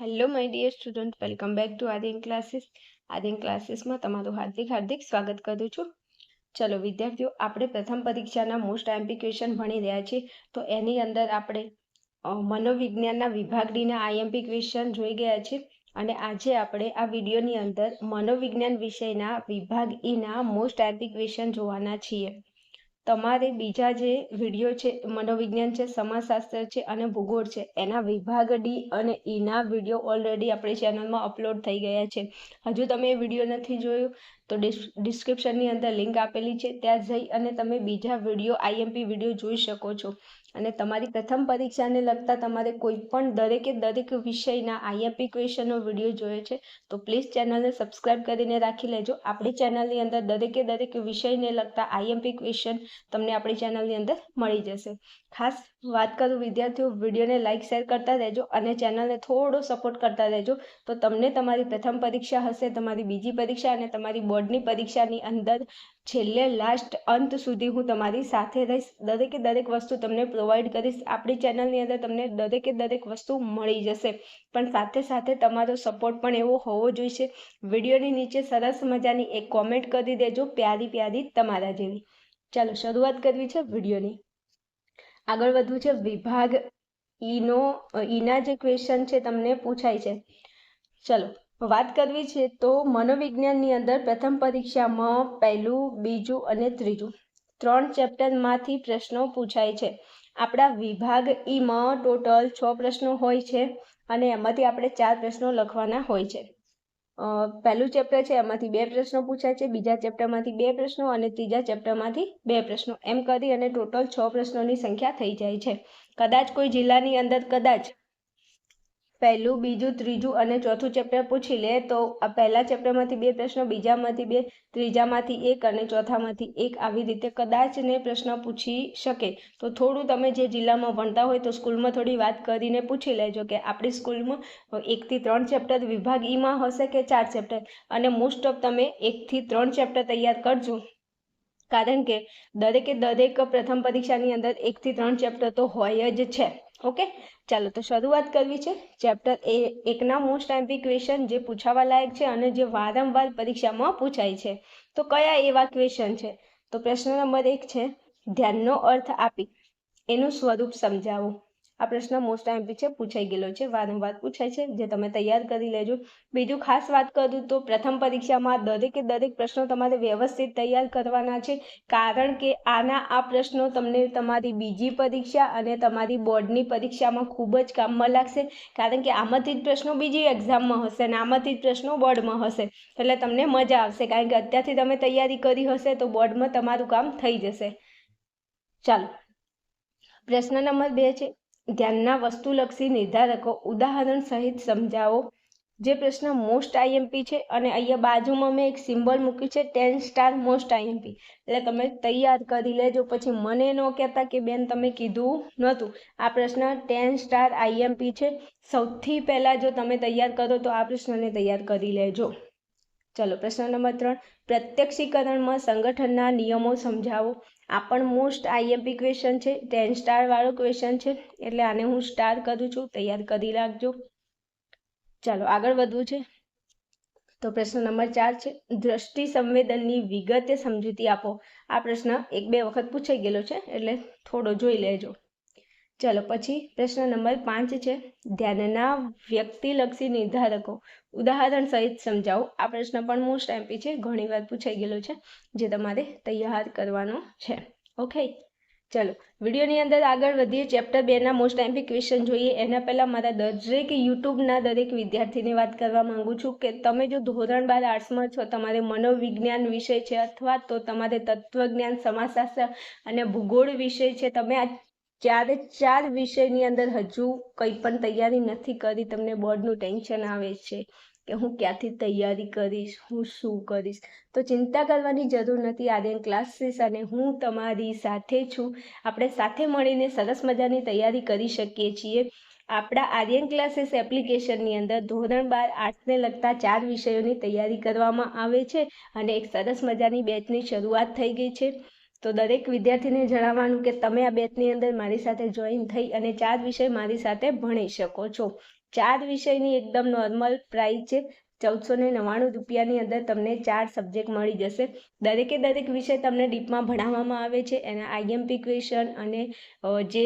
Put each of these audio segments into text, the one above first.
Hello my dear student welcome back to Aadin classes Aadin ક્લાસીસમાં તમારું હાર્દિક હાર્દિક સ્વાગત કરું છું. ચલો, વિદ્યાર્થીઓ, આપણે પ્રથમ પરીક્ષાના મોસ્ટ ક્વેશ્ચન ભણી રહ્યા છીએ. તો એની અંદર આપણે મનોવિજ્ઞાનના વિભાગ ડીના આઈએમપી ક્વેશ્ચન જોઈ ગયા છે. અને આજે આપણે આ વિડીયોની અંદર મનોવિજ્ઞાન વિષયના વિભાગ ઈના મોસ્ટ એમ્પિક્વેશન જોવાના છીએ. તમારે બીજા જે વીડિયો છે, મનોવિજ્ઞાન છે, સમાજશાસ્ત્ર છે અને ભૂગોળ છે, એના વિભાગ ડી અને ઈના વીડિયો ઓલરેડી આપણી ચેનલમાં અપલોડ થઈ ગયા છે. હજુ તમે એ વીડિયો નથી જોયો તો ડિસ્ક્રિપ્શનની અંદર લિંક આપેલી છે. ત્યાં જઈ અને તમે બીજા વીડિયો આઈએમપી વીડિયો જોઈ શકો છો. અને તમારી પ્રથમ પરીક્ષાને લગતા તમારે કોઈ પણ દરેકે દરેક વિષયના આઈએમપી ક્વેશ્ચનનો વીડિયો જોયો છે. તો પ્લીઝ ચેનલને સબસ્ક્રાઇબ કરીને રાખી લેજો. આપણી ચેનલની અંદર દરેકે દરેક વિષયને લગતા આઈએમપી ક્વેશ્ચન તમને આપણી ચેનલની અંદર મળી જશે. ખાસ વાત કરું વિદ્યાર્થીઓ, વિડીયોને લાઇક શેર કરતા રહેજો અને ચેનલને થોડો સપોર્ટ કરતા રહેજો. તો તમને તમારી પ્રથમ પરીક્ષા હશે, તમારી બીજી પરીક્ષા અને તમારી બોર્ડની પરીક્ષાની અંદર છેલ્લે લાસ્ટ અંત સુધી હું તમારી સાથે રહીશ. દરેકે દરેક વસ્તુ તમને પ્રોવાઈડ કરીશ. આપણી ચેનલની અંદર તમને દરેકે દરેક વસ્તુ મળી જશે. પણ સાથે સાથે તમારો સપોર્ટ પણ એવો હોવો જોઈશે. વિડીયોની નીચે સરસ મજાની એક કોમેન્ટ કરી દેજો, પ્યારી પ્યારી તમારા જેવી. ચાલો, શરૂઆત કરવી છે વિડીયોની. આગળ વધવું છે, વિભાગ ઈનો ઈના જે ક્વેશ્ચન છે, તમને પૂછાય છે. ચલો, વાત કરવી છે તો મનોવિજ્ઞાનની અંદર પ્રથમ પરીક્ષામાં પહેલું, બીજું અને ત્રીજું ત્રણ ચેપ્ટરમાંથી પ્રશ્નો પૂછાય છે. આપણા વિભાગ ઈમાં ટોટલ છ પ્રશ્નો હોય છે અને એમાંથી આપણે ચાર પ્રશ્નો લખવાના હોય છે. પહેલું ચેપ્ટર છે, એમાંથી બે પ્રશ્નો પૂછાય છે, બીજા ચેપ્ટરમાંથી બે પ્રશ્નો અને ત્રીજા ચેપ્ટરમાંથી બે પ્રશ્નો. એમ કરી અને ટોટલ છ પ્રશ્નોની સંખ્યા થઈ જાય છે. કદાચ કોઈ જિલ્લાની અંદર કદાચ પહેલું, બીજું, ત્રીજું અને ચોથું ચેપ્ટર પૂછી લે તો આ પહેલા ચેપ્ટરમાંથી બે પ્રશ્નો, બીજામાંથી બે, ત્રીજામાંથી એક અને ચોથામાંથી એક આવી રીતે કદાચ ને પ્રશ્ન પૂછી શકે. તો થોડું તમે જે જિલ્લામાં ભણતા હોય તો સ્કૂલમાં થોડી વાત કરીને પૂછી લેજો કે આપણી સ્કૂલમાં એકથી ત્રણ ચેપ્ટર વિભાગ ઈમાં હશે કે ચાર ચેપ્ટર અને મોસ્ટ ઓફ તમે એકથી ત્રણ ચેપ્ટર તૈયાર કરજો. કારણ કે દરેકે દરેક પ્રથમ પરીક્ષાની અંદર એકથી ત્રણ ચેપ્ટર તો હોય જ છે. ઓકે? ચાલો, તો શરૂઆત કરવી છે. ચેપ્ટર એ, એકના મોસ્ટ એમ્પી ક્વેશ્ચન જે પૂછાવા લાયક છે અને જે વારંવાર પરીક્ષામાં પૂછાય છે. તો કયા એવા ક્વેશ્ચન છે? તો પ્રશ્ન નંબર એક છે, ધ્યાનનો અર્થ આપી. એનું સ્વરૂપ સમજાવો. આ પ્રશ્ન મોસ્ટ એમપી છે પૂછાઈ ગયેલો છે. વારંવાર પૂછાય છે. જે તમે તૈયાર કરી લેજો. બીજું ખાસ વાત કરું તો પ્રથમ પરીક્ષામાં દરેકે દરેક પ્રશ્નો તમારે વ્યવસ્થિત તૈયાર કરવાના છે. કારણ કે આના આ પ્રશ્નો તમને તમારી બીજી પરીક્ષા અને તમારી બોર્ડની પરીક્ષામાં ખૂબ જ કામમાં લાગશે. કારણ કે આમાંથી જ પ્રશ્નો બીજી એક્ઝામમાં હશે અને આમાંથી જ પ્રશ્નો બોર્ડમાં હશે. એટલે તમને મજા આવશે. કારણ કે અત્યારથી તમે તૈયારી કરી હશે તો બોર્ડમાં તમારું કામ થઈ જશે. ચાલો. પ્રશ્ન નંબર બે છે. ધ્યાનના વસ્તુલક્ષી નિર્ધારકો ઉદાહરણ સહિત સમજાવો. જે પ્રશ્ન મોસ્ટ આઈએમપી છે અને અહીંયા બાજુમાં મેં એક સિમ્બોલ મૂક્યું છે ટેન સ્ટાર મોસ્ટ આઈએમપી એટલે તમે તૈયાર કરી લેજો. પછી મને ન કહેતા કે બેન તમે કીધું નહોતું. આ પ્રશ્ન ટેન સ્ટાર આઈએમપી છે. સૌથી પહેલાં જો તમે તૈયાર કરો તો આ પ્રશ્નને તૈયાર કરી લેજો. ચલો, પ્રશ્ન નંબર ત્રણ. પ્રત્યક્ષીકરણમાં સંગઠનના નિયમો સમજાવો. આ પણ મોસ્ટ આઈએમપી ક્વેશ્ચન છે ટેન સ્ટાર વાળો ક્વેશ્ચન છે, એટલે આને હું સ્ટાર કરું છું, તૈયાર કરી રાખજો. ચાલો, આગળ વધવું છે. તો પ્રશ્ન નંબર ચાર છે, દ્રષ્ટિ સંવેદનની વિગતે સમજૂતી આપો. આ પ્રશ્ન એક બે વખત પૂછાઈ ગયેલો છે, એટલે થોડો જોઈ લેજો. ચલો, પછી પ્રશ્ન નંબર પાંચ છે, ધ્યાનના વ્યક્તિલક્ષી નિર્ધારકો. ઉદાહરણ સહિત સમજાવો. આ પ્રશ્ન પણ મોસ્ટ એમપી છે, ઘણી વાર પૂછાઈ ગયેલો છે, જે તમારે તૈયાર કરવાનો છે. ઓકે ચલો, વિડીયોની અંદર આગળ વધીએ. ચેપ્ટર બેના મોસ્ટ એમ્પી ક્વેશ્ચન જોઈએ. એના પહેલાં મારા દરેક યુટ્યુબના દરેક વિદ્યાર્થીની વાત કરવા માગું છું કે તમે જો ધોરણ બાર આર્ટ્સમાં છો, તમારે મનોવિજ્ઞાન વિષય છે અથવા તો તમારે તત્વજ્ઞાન, સમાજશાસ્ત્ર અને ભૂગોળ વિષય છે, તમે આ ચારે ચાર વિષયની અંદર હજુ કંઈ પણ તૈયારી નથી કરી, તમને બોર્ડનું ટેન્શન આવે છે કે હું ક્યાંથી તૈયારી કરીશ, હું શું કરીશ, તો ચિંતા કરવાની જરૂર નથી. આર્યન ક્લાસીસ અને હું તમારી સાથે છું. આપણે સાથે મળીને સરસ મજાની તૈયારી કરી શકીએ છીએ. આપણા આર્યન ક્લાસીસ એપ્લિકેશનની અંદર ધોરણ બાર આર્ટ્સને લગતા ચાર વિષયોની તૈયારી કરવામાં આવે છે અને એક સરસ મજાની બેચની શરૂઆત થઈ ગઈ છે. તો દરેક વિદ્યાર્થીને જણાવવાનું કે તમે આ બેચની અંદર મારી સાથે જોઈન થઈ અને ચાર વિષય મારી સાથે ભણી શકો છો. ચાર વિષયની એકદમ નોર્મલ પ્રાઇસ છે. ચૌદસો ને નવ્વાણું રૂપિયાની અંદર તમને ચાર સબ્જેક્ટ મળી જશે. દરેકે દરેક વિષય તમને ડીપમાં ભણાવવામાં આવે છે. એના આઈએમપી ક્વેશ્ચન અને જે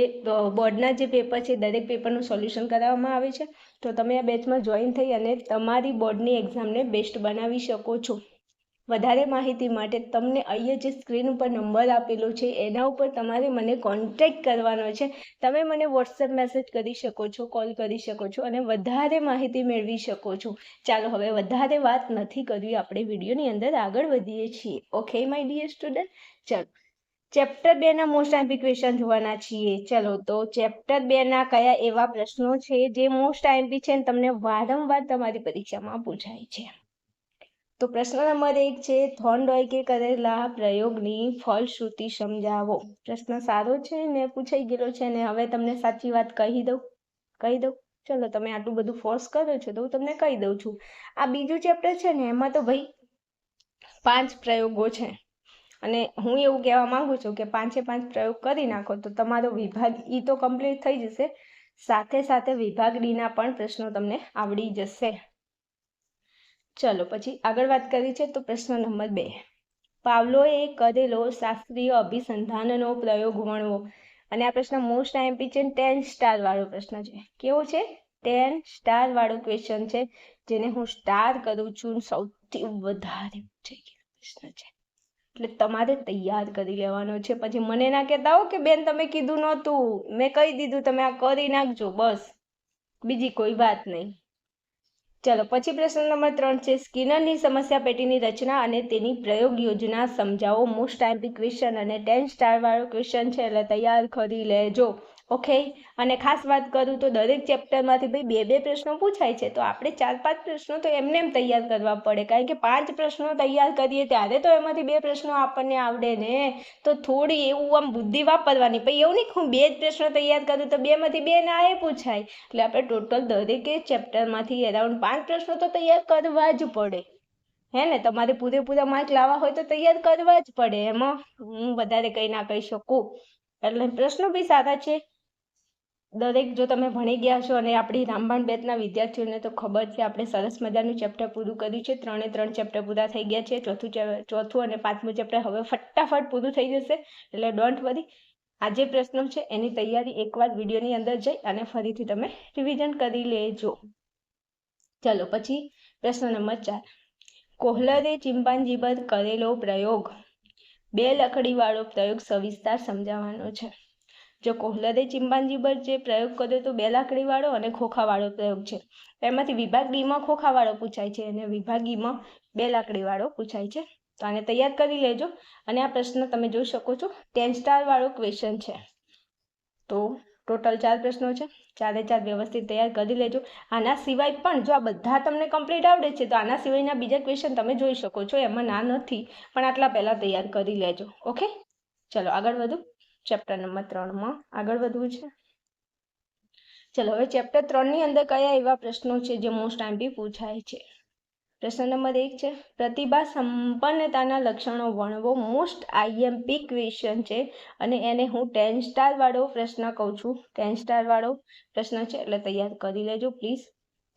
બોર્ડના જે પેપર છે, દરેક પેપરનું સોલ્યુશન કરાવવામાં આવે છે. તો તમે આ બેચમાં જોઈન થઈ અને તમારી બોર્ડની એક્ઝામને બેસ્ટ બનાવી શકો છો. વધારે માહિતી માટે તમને અહીંયા જે સ્ક્રીન ઉપર નંબર આપેલો છે, એના ઉપર તમારે મને કોન્ટેક્ટ કરવાનો છે. તમે મને વોટ્સએપ મેસેજ કરી શકો છો કોલ કરી શકો છો અને વધારે માહિતી મેળવી શકો છો. ચાલો, હવે વધારે વાત નથી કરવી આપણે વિડીયોની અંદર આગળ વધીએ છીએ. ઓકે માય ડિયર સ્ટુડન્ટ ચાલો. ચેપ્ટર બેના મોસ્ટ આઈમ્પી ક્વેશ્ચન જોવાના છીએ. ચલો, તો ચેપ્ટર બેના કયા એવા પ્રશ્નો છે, જે મોસ્ટ આઈમ્પી છે તમને વારંવાર તમારી પરીક્ષામાં પૂછાય છે? તો પ્રશ્ન નંબર એક છે થોર્નડોયકે કરેલા પ્રયોગની ફલશ્રુતિ સમજાવો. પ્રશ્ન સારો છે ને પૂછાઈ ગયેલો છે ને હવે તમને સાચી વાત કહી દઉં? કહી દઉં? ચલો, તમે આટલું બધું ફોર્સ કરો છો તો હું તમને કહી દઉં છું. આ બીજું ચેપ્ટર છે ને એમાં તો ભાઈ પાંચ પ્રયોગો છે. અને હું એવું કહેવા માંગુ છું કે પાંચે પાંચ પ્રયોગ કરી નાખો તો તમારો વિભાગ ઈ તો કમ્પ્લીટ થઈ જશે. સાથે સાથે વિભાગ ડીના પણ પ્રશ્નો તમને આવડી જશે. ચલો, પછી આગળ વાત કરી છે તો પ્રશ્ન નંબર બે. પાવલોએ કરેલો શાસ્ત્રીય અભિસંધાનનો પ્રયોગ વણવો અને આ પ્રશ્ન મોસ્ટ આઈએમપી છે ટેન સ્ટાર વાળો પ્રશ્ન છે. કેવો છે? ટેન સ્ટાર વાળો ક્વેશ્ચન છે, જેને હું સ્ટાર કરું છું સૌથી વધારે પ્રશ્ન છે. એટલે તમારે તૈયાર કરી લેવાનો છે. પછી મને ના કહેતા હો કે બેન, તમે કીધું નહોતું. મેં કહી દીધું, તમે આ કરી નાખજો, બસ. બીજી કોઈ વાત નહીં. ચલો, પછી પ્રશ્ન નંબર ત્રણ છે, સ્કિનરની સમસ્યા પેટીની રચના અને તેની પ્રયોગ યોજના સમજાવો. મોસ્ટ આઈમ્પી ક્વેશ્ચન અને ટેન સ્ટાર વાળો ક્વેશ્ચન છે, એટલે તૈયાર કરી લેજો. ઓકે અને ખાસ વાત કરું તો દરેક ચેપ્ટરમાંથી ભાઈ બે બે પ્રશ્નો પૂછાય છે. તો આપણે ચાર, પાંચ પ્રશ્નો તો એમને એમ તૈયાર કરવા પડે. કારણ કે પાંચ પ્રશ્નો તૈયાર કરીએ ત્યારે તો એમાંથી બે પ્રશ્નો આપણને આવડે ને. તો થોડી એવું આમ બુદ્ધિ વાપરવાની. પછી એવું નહીં હું બે જ પ્રશ્નો તૈયાર કરું તો બેમાંથી બે ના એ પૂછાય. એટલે આપણે ટોટલ દરેકે ચેપ્ટરમાંથી અરાઉન્ડ પાંચ પ્રશ્નો તો તૈયાર કરવા જ પડે. હે ને? તમારે પૂરેપૂરા માર્ક લાવવા હોય તો તૈયાર કરવા જ પડે. એમાં હું વધારે કંઈ ના કહી શકું. એટલે પ્રશ્નો બી સારા છે. દરેક જો તમે ભણી ગયા છો અને આપણી રામબાણ બેચના વિદ્યાર્થીઓને તો ખબર છે, આપણે સરસ મજાનું ચેપ્ટર પૂરું કર્યું છે, ત્રણે ત્રણ ચેપ્ટર પૂરા થઈ ગયા છે, ચોથું ચોથું અને પાંચમું ચેપ્ટર હવે ફટાફટ પૂરું થઈ જશે, એટલે ડોન્ટ વરી આ જે પ્રશ્નો છે, એની તૈયારી એકવાર વિડીયોની અંદર જઈ અને ફરીથી તમે રિવિઝન કરી લેજો. ચલો, પછી પ્રશ્ન નંબર ચાર. કોહલરે ચિંપાંજી પર કરેલો પ્રયોગ. બે લકડીવાળો પ્રયોગ સવિસ્તાર સમજાવવાનો છે. જો કોહલદે ચિંપાંજી પર જે પ્રયોગ કર્યો તો બે લાકડીવાળો અને ખોખાવાળો પ્રયોગ છે. એમાંથી વિભાગ ડીમાં ખોખાવાળો પૂછાય છે અને વિભાગ ઈમાં બે લાકડીવાળો પૂછાય છે. તો આને તૈયાર કરી લેજો અને આ પ્રશ્ન તમે જોઈ શકો છો. ટેન સ્ટાર વાળો ક્વેશ્ચન છે. તો ટોટલ ચાર પ્રશ્નો છે. ચારે ચાર વ્યવસ્થિત તૈયાર કરી લેજો. આના સિવાય પણ જો આ બધા તમને કમ્પ્લીટ આવડે છે તો આના સિવાયના બીજા ક્વેશ્ચન તમે જોઈ શકો છો. એમાં ના નથી પણ આટલા પહેલાં તૈયાર કરી લેજો. ઓકે? ચલો આગળ વધુ. ચેપ્ટર નંબર ત્રણમાં આગળ વધવું છે. ચલો, હવે ચેપ્ટર ત્રણની અંદર કયા એવા પ્રશ્નો છે જે મોસ્ટ આઈમ્પી પૂછાય છે? પ્રશ્ન નંબર એક છે, પ્રતિભા સંપન્નતાના લક્ષણો વર્ણવો મોસ્ટ આઈએમપી ક્વેશ્ચન છે અને એને હું ટેન સ્ટાર વાળો પ્રશ્ન કહું છું. ટેન સ્ટાર વાળો પ્રશ્ન છે, એટલે તૈયાર કરી લેજો પ્લીઝ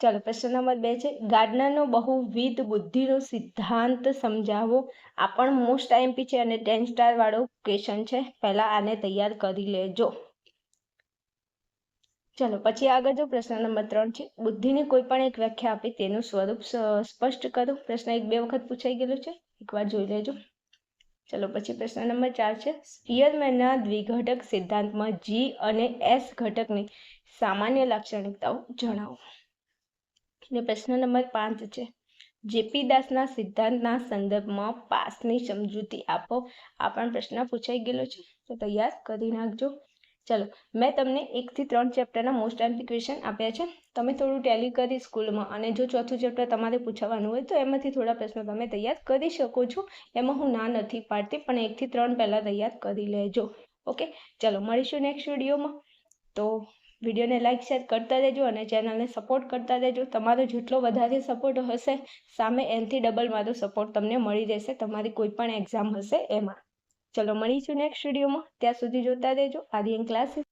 ચાલો પ્રશ્ન નંબર બે છે. ગાર્ડનરનો બહુવિધ બુદ્ધિનો સિદ્ધાંત સમજાવો. આ પણ મોસ્ટ આઈએમપી છે અને ટેન વાળો ક્વેશ્ચન છે. પહેલાં આને તૈયાર કરી લેજો. ચાલો પછી આગળ જો પ્રશ્ન નંબર ત્રણ છે. બુદ્ધિની કોઈ પણ એક વ્યાખ્યા આપી તેનું સ્વરૂપ સ્પષ્ટ કરો. પ્રશ્ન એક બે વખત પૂછાઈ ગયેલો છે. એકવાર જોઈ લેજો. ચલો પછી પ્રશ્ન નંબર ચાર છે. સ્પિયરમેનના દ્વિઘટક સિદ્ધાંતમાં જી અને એસ ઘટકની સામાન્ય લાક્ષણિકતાઓ જણાવો. અને પ્રશ્ન નંબર પાંચ છે. જેપી દાસના સિદ્ધાંતના સંદર્ભમાં પાસની સમજૂતી આપો. આ પણ પ્રશ્ન પૂછાઈ ગયેલો છે. તો તૈયાર કરી નાખજો. ચલો, મેં તમને એકથી ત્રણ ચેપ્ટરના મોસ્ટ એમ્પી ક્વેશ્ચન આપ્યા છે. તમે થોડું ટેલી કરી સ્કૂલમાં અને જો ચોથું ચેપ્ટર તમારે પૂછવાનું હોય તો એમાંથી થોડા પ્રશ્નો તમે તૈયાર કરી શકો છો. એમાં હું ના નથી પાડતી, પણ એકથી ત્રણ પહેલાં તૈયાર કરી લેજો. ઓકે? ચલો, મળીશું નેક્સ્ટ વિડીયોમાં તો વિડીયોને લાઇક શેર કરતા રહેજો અને ચેનલને સપોર્ટ કરતા રહેજો. તમારો જેટલો વધારે સપોર્ટ હશે, સામે એનથી ડબલ મારો સપોર્ટ તમને મળી રહેશે. તમારી કોઈ પણ એક્ઝામ હશે એમાં. ચલો મળીશું નેક્સ્ટ વિડીયોમાં ત્યાં સુધી જોતા રહેજો. આર્યન ક્લાસીસ